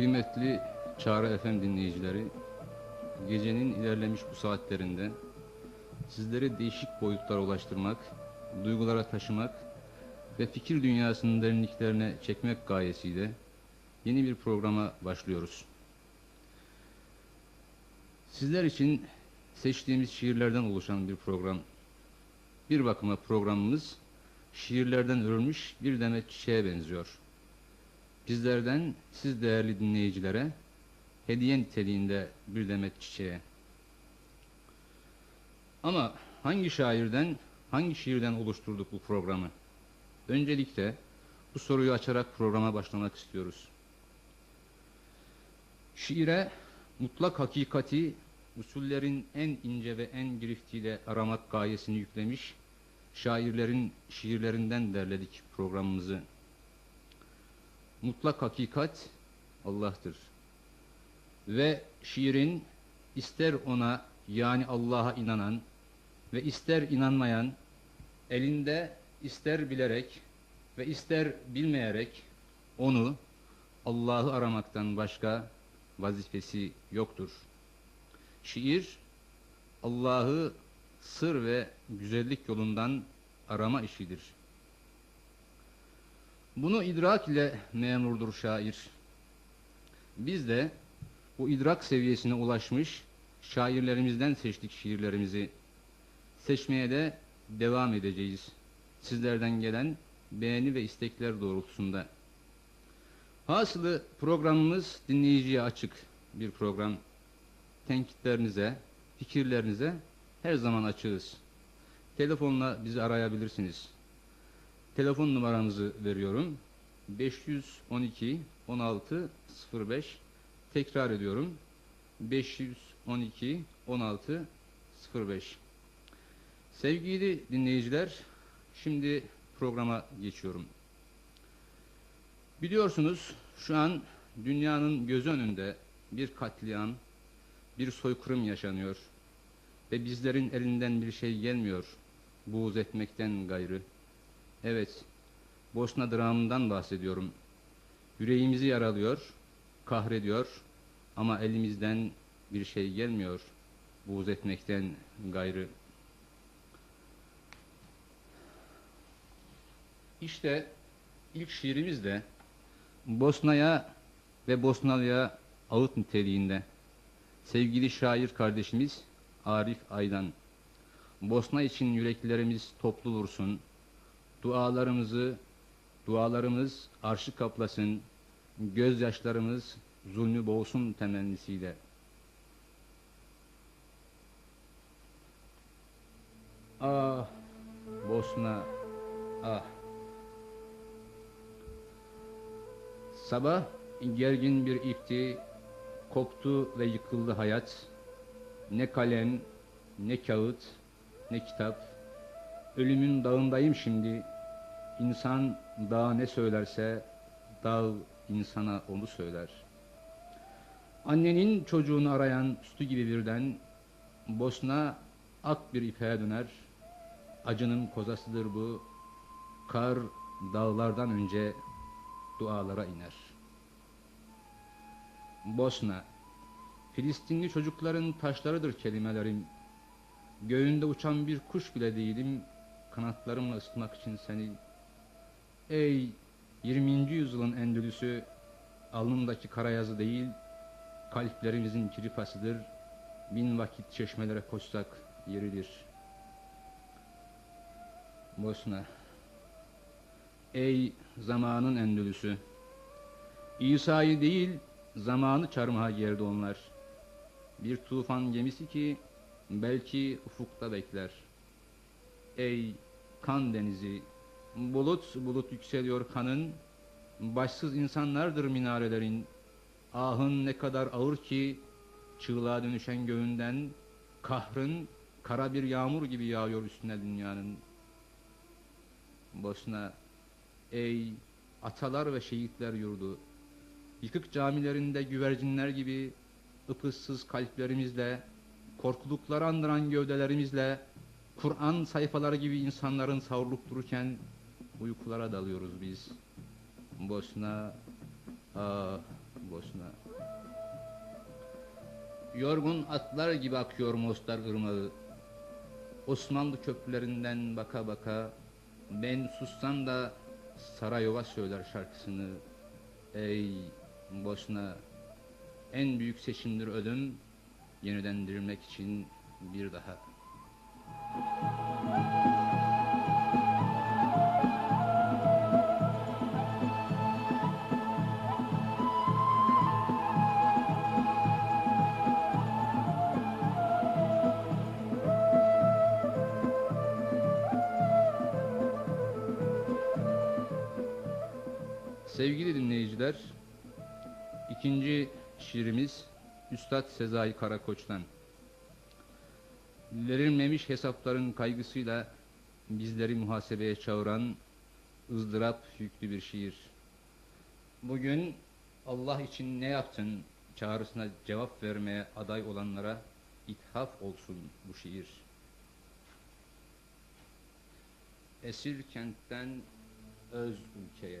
Kıymetli Çağrı FM dinleyicileri, gecenin ilerlemiş bu saatlerinde sizleri değişik boyutlara ulaştırmak, duygulara taşımak ve fikir dünyasının derinliklerine çekmek gayesiyle yeni bir programa başlıyoruz. Sizler için seçtiğimiz şiirlerden oluşan bir program. Bir bakıma programımız şiirlerden örülmüş bir demet çiçeğe benziyor. Bizlerden siz değerli dinleyicilere hediye niteliğinde bir demet çiçeğe. Ama hangi şairden, hangi şiirden oluşturduk bu programı? Öncelikle bu soruyu açarak programa başlamak istiyoruz. Şiire mutlak hakikati usullerin en ince ve en giriftiyle aramak gayesini yüklemiş şairlerin şiirlerinden derledik programımızı. Mutlak hakikat Allah'tır. Ve şiirin ister ona yani Allah'a inanan ve ister inanmayan elinde ister bilerek ve ister bilmeyerek onu Allah'ı aramaktan başka vazifesi yoktur. Şiir Allah'ı sır ve güzellik yolundan arama işidir. Bunu idrak ile memurdur şair. Biz de bu idrak seviyesine ulaşmış şairlerimizden seçtik şiirlerimizi. Seçmeye de devam edeceğiz. Sizlerden gelen beğeni ve istekler doğrultusunda. Hasılı programımız dinleyiciye açık bir program. Tenkitlerinize, fikirlerinize her zaman açığız. Telefonla bizi arayabilirsiniz. Telefon numaramızı veriyorum. 512 16 05 tekrar ediyorum. 512 16 05 Sevgili dinleyiciler, şimdi programa geçiyorum. Biliyorsunuz şu an dünyanın göz önünde bir katliam, bir soykırım yaşanıyor ve bizlerin elinden bir şey gelmiyor buğz etmekten gayrı. Evet, Bosna dramından bahsediyorum. Yüreğimizi yaralıyor, kahrediyor ama elimizden bir şey gelmiyor buğz etmekten gayrı. İşte ilk şiirimiz de Bosna'ya ve Bosnalı'ya ağıt niteliğinde. Sevgili şair kardeşimiz Arif Aydan. Bosna için yüreklerimiz toplu vursun. Dualarımızı, dualarımız arşı kaplasın. Gözyaşlarımız zulmü boğsun temennisiyle. Ah Bosna, ah. Sabah gergin bir ifti, koptu ve yıkıldı hayat. Ne kalem, ne kağıt, ne kitap. Ölümün dağındayım şimdi. İnsan dağ ne söylerse, dağ insana onu söyler. Annenin çocuğunu arayan üstü gibi birden, Bosna ak bir ipeğe döner. Acının kozasıdır bu. Kar dağlardan önce dualara iner. Bosna Filistinli çocukların taşlarıdır kelimelerim. Göğünde uçan bir kuş bile değilim, kanatlarımla ısıtmak için seni. Ey 20. yüzyılın Endülüsü, alnımdaki kara yazı değil, kalplerimizin kiripasıdır. Bin vakit çeşmelere koşsak yeridir. Bosna Ey zamanın Endülüsü, İsa'yı değil, zamanı çarmıha gerdi onlar. Bir tufan gemisi ki belki ufukta bekler. Ey kan denizi, bulut bulut yükseliyor kanın, başsız insanlardır minarelerin. Ahın ne kadar ağır ki çığlığa dönüşen göğünden kahrın kara bir yağmur gibi yağıyor üstüne dünyanın. Bosna, ey atalar ve şehitler yurdu, Yıkık camilerinde güvercinler gibi ıpıssız kalplerimizle, korkulukları andıran gövdelerimizle, Kur'an sayfaları gibi insanların savrulup dururken uykulara dalıyoruz biz. Bosna, ah Bosna. Yorgun atlar gibi akıyor Mostar ırmağı. Osmanlı köprülerinden baka baka ben sussam da Sarayova söyler şarkısını. Ey Bosna en büyük seçimdir ölüm yeniden dirilmek için bir daha. Sevgili dinleyiciler, ikinci şiirimiz Üstad Sezai Karakoç'tan. Verilmemiş hesapların kaygısıyla bizleri muhasebeye çağıran ızdırap yüklü bir şiir. Bugün Allah için ne yaptın çağrısına cevap vermeye aday olanlara ithaf olsun bu şiir. Esir kentten öz ülkeye.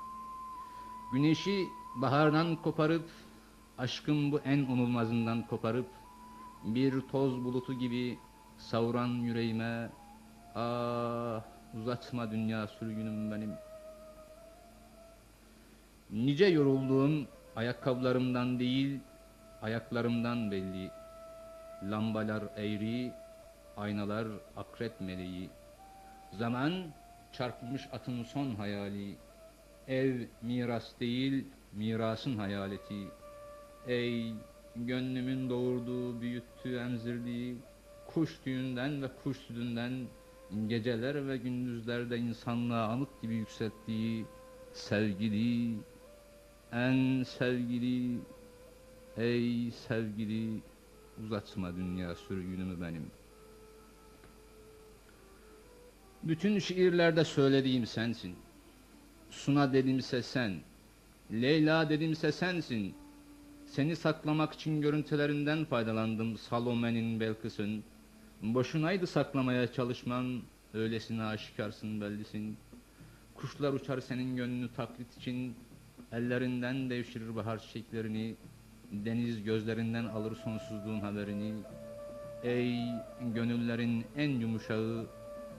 Güneşi bahardan koparıp, aşkın bu en unulmazından koparıp, bir toz bulutu gibi savuran yüreğime, ah uzatma dünya sürgünüm benim. Nice yorulduğum ayakkabılarımdan değil, ayaklarımdan belli. Lambalar eğri, aynalar akrep meleği. Zaman çarpmış atın son hayali. Ev miras değil, mirasın hayaleti. Ey gönlümün doğurduğu, büyüttüğü, emzirdiği, kuş tüyünden ve kuş sütünden, geceler ve gündüzlerde insanlığa anıt gibi yükselttiği, sevgili, en sevgili, ey sevgili, uzatma dünya sürgünümü benim. Bütün şiirlerde söylediğim sensin. Suna dedimse sen, Leyla dedimse sensin. Seni saklamak için görüntülerinden faydalandım Salome'nin Belkıs'ın. Boşunaydı saklamaya çalışman, öylesine aşikarsın bellisin. Kuşlar uçar senin gönlünü taklit için, ellerinden devşirir bahar çiçeklerini, deniz gözlerinden alır sonsuzluğun haberini. Ey gönüllerin en yumuşağı,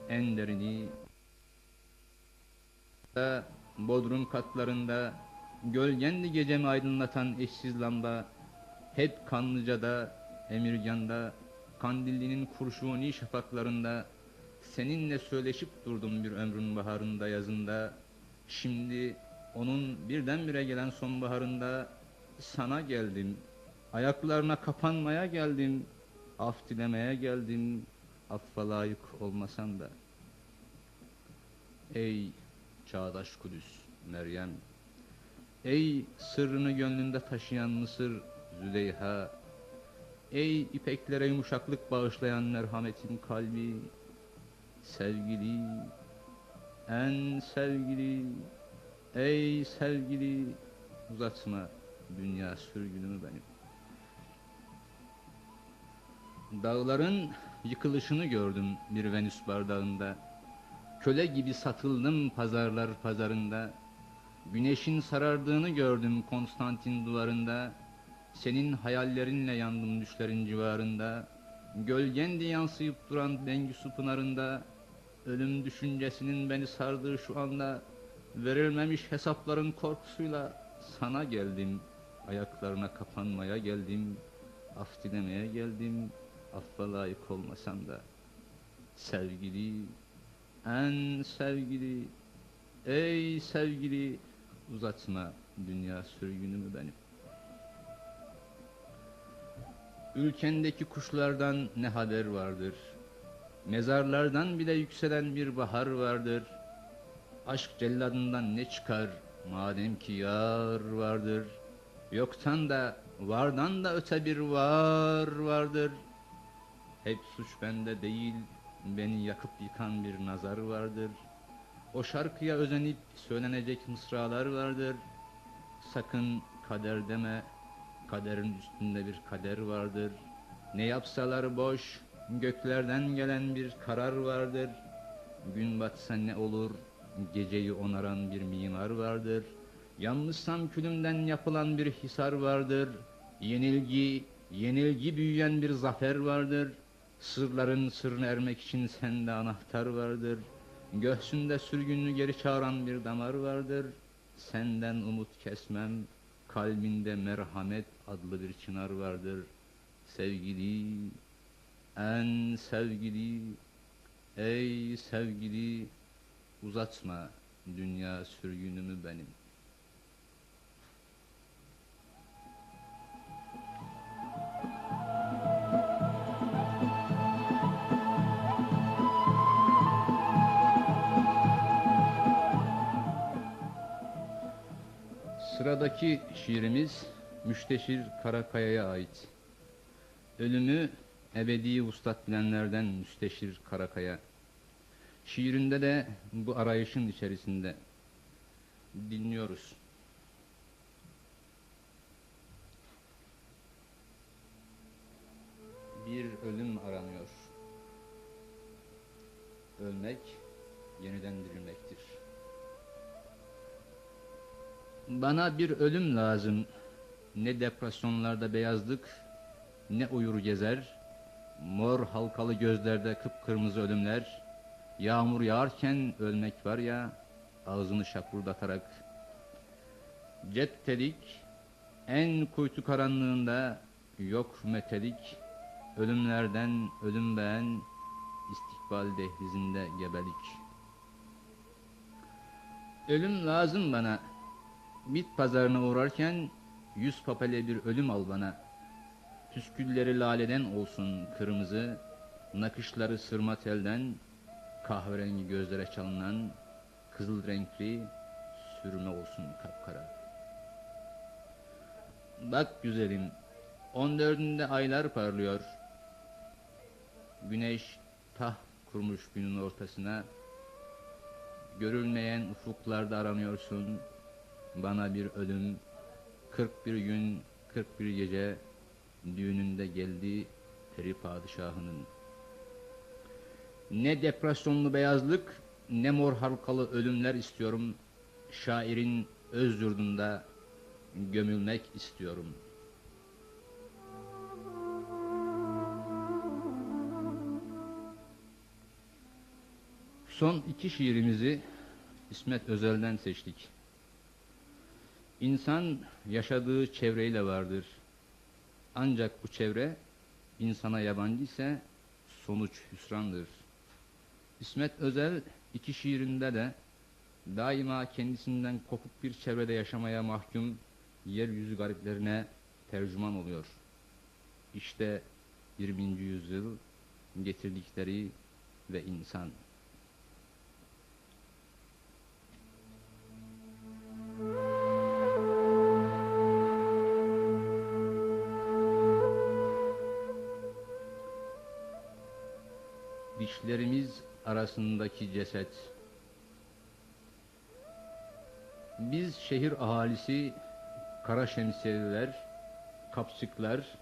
en derini, Bodrum katlarında Gölgendi gecemi aydınlatan eşsiz lamba Hep Kanlıca'da, Emirgan'da Kandilli'nin kurşuni şafaklarında Seninle söyleşip durdum bir ömrün baharında yazında Şimdi onun birdenbire gelen sonbaharında Sana geldim Ayaklarına kapanmaya geldim Af dilemeye geldim Affa layık olmasan da. Ey çağdaş Kudüs, Meryem. Ey sırrını gönlünde taşıyan Mısır, Züleyha. Ey ipeklere yumuşaklık bağışlayan merhametin kalbi. Sevgili, en sevgili Ey sevgili uzatma dünya sürgünümü benim. Dağların yıkılışını gördüm bir Venüs bardağında Köle gibi satıldım pazarlar pazarında. Güneşin sarardığını gördüm Konstantin duvarında. Senin hayallerinle yandım düşlerin civarında. Gölgendi yansıyıp duran Bengisu pınarında. Ölüm düşüncesinin beni sardığı şu anda. Verilmemiş hesapların korkusuyla sana geldim. Ayaklarına kapanmaya geldim. Af dilemeye geldim. Affa layık olmasam da. Sevgili en sevgili, ey sevgili uzatma dünya sürgünümü benim. Ülkendeki kuşlardan ne haber vardır? Mezarlardan bile yükselen bir bahar vardır. Aşk celladından ne çıkar? Madem ki yar vardır, yoktan da vardan da öte bir var vardır. Hep suç bende değil, beni yakıp yıkan bir nazar vardır. O şarkıya özenip söylenecek mısralar vardır. Sakın kader deme, kaderin üstünde bir kader vardır. Ne yapsalar boş, göklerden gelen bir karar vardır. Gün batsa ne olur, geceyi onaran bir mimar vardır. Yanlışsam külümden yapılan bir hisar vardır. Yenilgi, yenilgi büyüyen bir zafer vardır. Sırların sırrına ermek için sende anahtar vardır. Göğsünde sürgünlü geri çağıran bir damar vardır. Senden umut kesmem, kalbinde merhamet adlı bir çınar vardır. Sevgili, en sevgili, ey sevgili, uzatma dünya sürgünümü benim. Sıradaki şiirimiz Müşteşir Karakaya'ya ait. Ölümü ebedi vuslat bilenlerden Müsteşir Karakaya. Şiirinde de bu arayışın içerisinde dinliyoruz. Bir ölüm aranıyor. Ölmek yeniden dirilmektir. Bana bir ölüm lazım. Ne depresyonlarda beyazlık, ne uyur gezer. Mor halkalı gözlerde kıpkırmızı ölümler. Yağmur yağarken ölmek var ya, ağzını şapurdatarak. Cep telik, en kuytu karanlığında yok metelik. Ölümlerden ölüm beğen, istikbal dehlizinde gebelik. Ölüm lazım bana. Bit pazarına uğrarken yüz papele bir ölüm al bana. Püskülleri laleden olsun kırmızı, nakışları sırma telden, kahverengi gözlere çalınan kızıl renkli sürme olsun kapkara. Bak güzelim, on dördünde aylar parlıyor. Güneş tah kurmuş günün ortasına, görülmeyen ufuklarda aranıyorsun, bana bir ölüm, kırk bir gün, kırk bir gece, düğününde geldi peri padişahının. Ne depresyonlu beyazlık, ne mor halkalı ölümler istiyorum. Şairin öz yurdunda gömülmek istiyorum. Son iki şiirimizi İsmet Özel'den seçtik. İnsan yaşadığı çevreyle vardır. Ancak bu çevre insana yabancı ise sonuç hüsrandır. İsmet Özel iki şiirinde de daima kendisinden kopuk bir çevrede yaşamaya mahkum yeryüzü gariplerine tercüman oluyor. İşte 20. yüzyıl getirdikleri ve insan. Arasındaki ceset. Biz şehir ahalisi, kara şemsiyeliler, kapçıklar,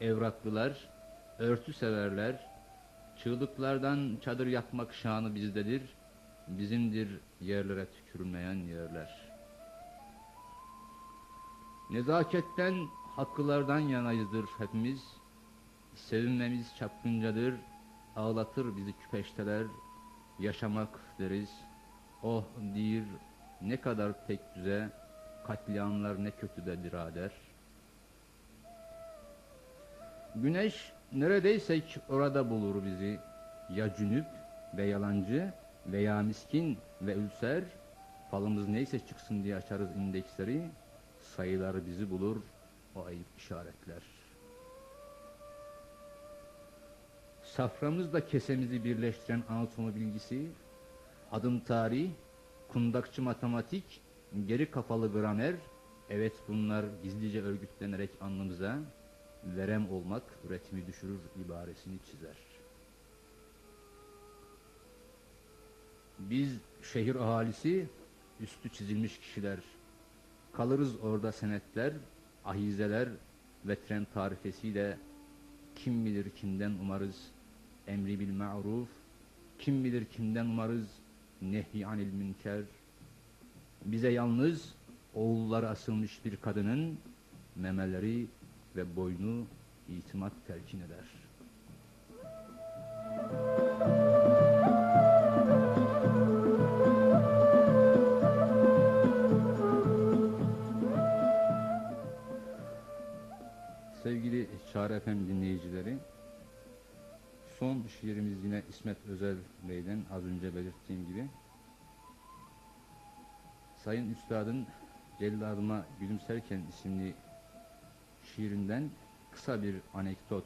evraklılar, örtü severler, çığlıklardan çadır yapmak şanı bizdedir, bizimdir yerlere tükürülmeyen yerler. Nezaketten, hakkılardan yanayızdır hepimiz, sevinmemiz çapkıncadır, ağlatır bizi küpeşteler, yaşamak deriz. Oh dir, ne kadar pek düze, katliamlar ne kötü de birader. Güneş neredeysek orada bulur bizi. Ya cünüp ve yalancı veya miskin ve ülser, falımız neyse çıksın diye açarız indeksleri, sayılar bizi bulur, o ayıp işaretler. Saframızla kesemizi birleştiren anatomi bilgisi, adım tarih, kundakçı matematik, geri kafalı gramer, evet bunlar gizlice örgütlenerek alnımıza verem olmak üretimi düşürür ibaresini çizer. Biz şehir ahalisi üstü çizilmiş kişiler. Kalırız orada senetler, ahizeler ve tren tarifesiyle kim bilir kimden umarız emri bil ma'ruf, kim bilir kimden umarız nehy anil münker. Bize yalnız oğulları asılmış bir kadının memeleri ve boynu itimat telkin eder. Sevgili Çağrı Efem dinleyicileri, son şiirimiz yine İsmet Özel Bey'den az önce belirttiğim gibi. Sayın Üstad'ın Celladıma Gülümserken isimli şiirinden kısa bir anekdot.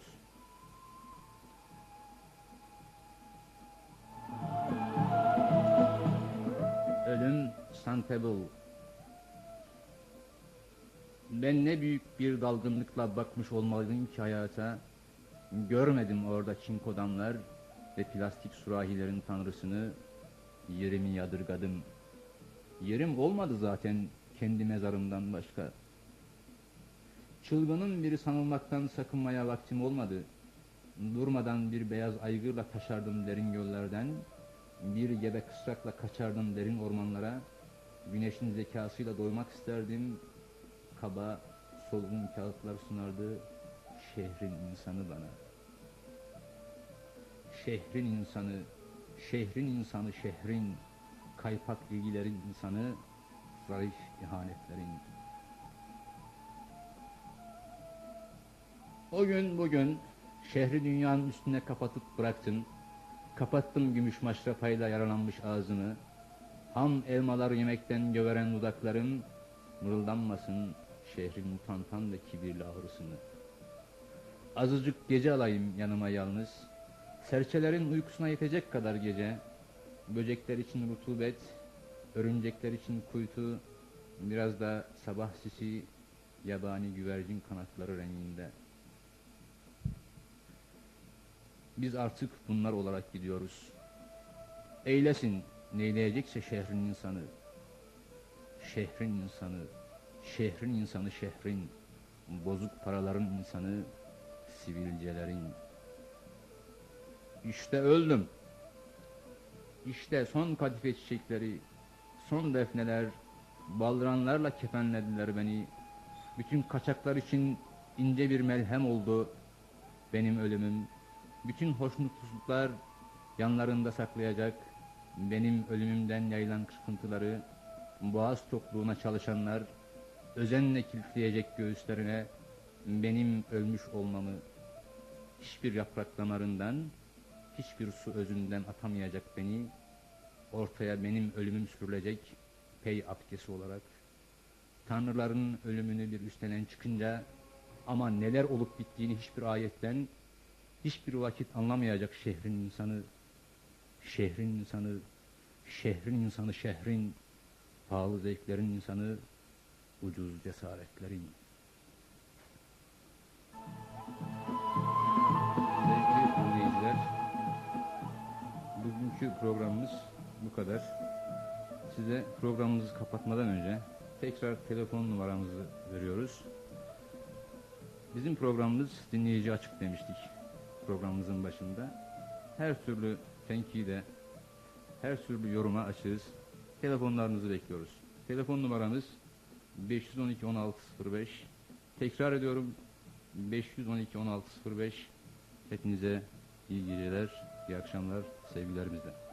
Ölüm Santable ben ne büyük bir dalgınlıkla bakmış olmalıydım ki hayata. Görmedim orada çinkodanlar ve plastik sürahilerin tanrısını. Yerimi yadırgadım. Yerim olmadı zaten kendi mezarımdan başka. Çılgının biri sanılmaktan sakınmaya vaktim olmadı. Durmadan bir beyaz aygırla taşardım derin göllerden. Bir gebe kısrakla kaçardım derin ormanlara. Güneşin zekasıyla doymak isterdim kaba, solgun kağıtlar sunardı şehrin insanı bana. Şehrin insanı, şehrin insanı şehrin, kaypak ilgilerin insanı, zarif ihanetlerin. O gün bugün şehri dünyanın üstüne kapatıp bıraktım. Kapattım gümüş maşrapayla yaralanmış ağzımı. Ham elmalar yemekten göveren dudaklarım mırıldanmasın şehrin utantan ve kibirli ağrısını. Azıcık gece alayım yanıma yalnız, serçelerin uykusuna yetecek kadar gece, böcekler için rutubet, örümcekler için kuytu, biraz da sabah sisi, yabani güvercin kanatları renginde. Biz artık bunlar olarak gidiyoruz. Eylesin, neyleyecekse şehrin insanı, şehrin insanı, şehrin insanı şehrin, bozuk paraların insanı, sivilcelerin. İşte öldüm. İşte son kadife çiçekleri, son defneler, baldıranlarla kefenlediler beni. Bütün kaçaklar için ince bir melhem oldu benim ölümüm. Bütün hoşnutsuzluklar yanlarında saklayacak benim ölümümden yayılan kırpıntıları, boğaz tokluğuna çalışanlar özenle kilitleyecek göğüslerine benim ölmüş olmamı hiçbir yaprak damarından, hiçbir su özünden atamayacak beni, ortaya benim ölümüm sürülecek pey abdesi olarak. Tanrıların ölümünü bir üstlenen çıkınca ama neler olup bittiğini hiçbir ayetten, hiçbir vakit anlamayacak şehrin insanı, şehrin insanı, şehrin insanı şehrin, pahalı zevklerin insanı, ucuz cesaretlerin. Bugünkü programımız bu kadar. Size programımızı kapatmadan önce tekrar telefon numaramızı veriyoruz. Bizim programımız dinleyici açık demiştik programımızın başında. Her türlü tenkide, her türlü yoruma açığız. Telefonlarınızı bekliyoruz. Telefon numaramız 512 1605. Tekrar ediyorum 512 1605. Hepinize iyi geceler, iyi akşamlar, sevgilerimizle.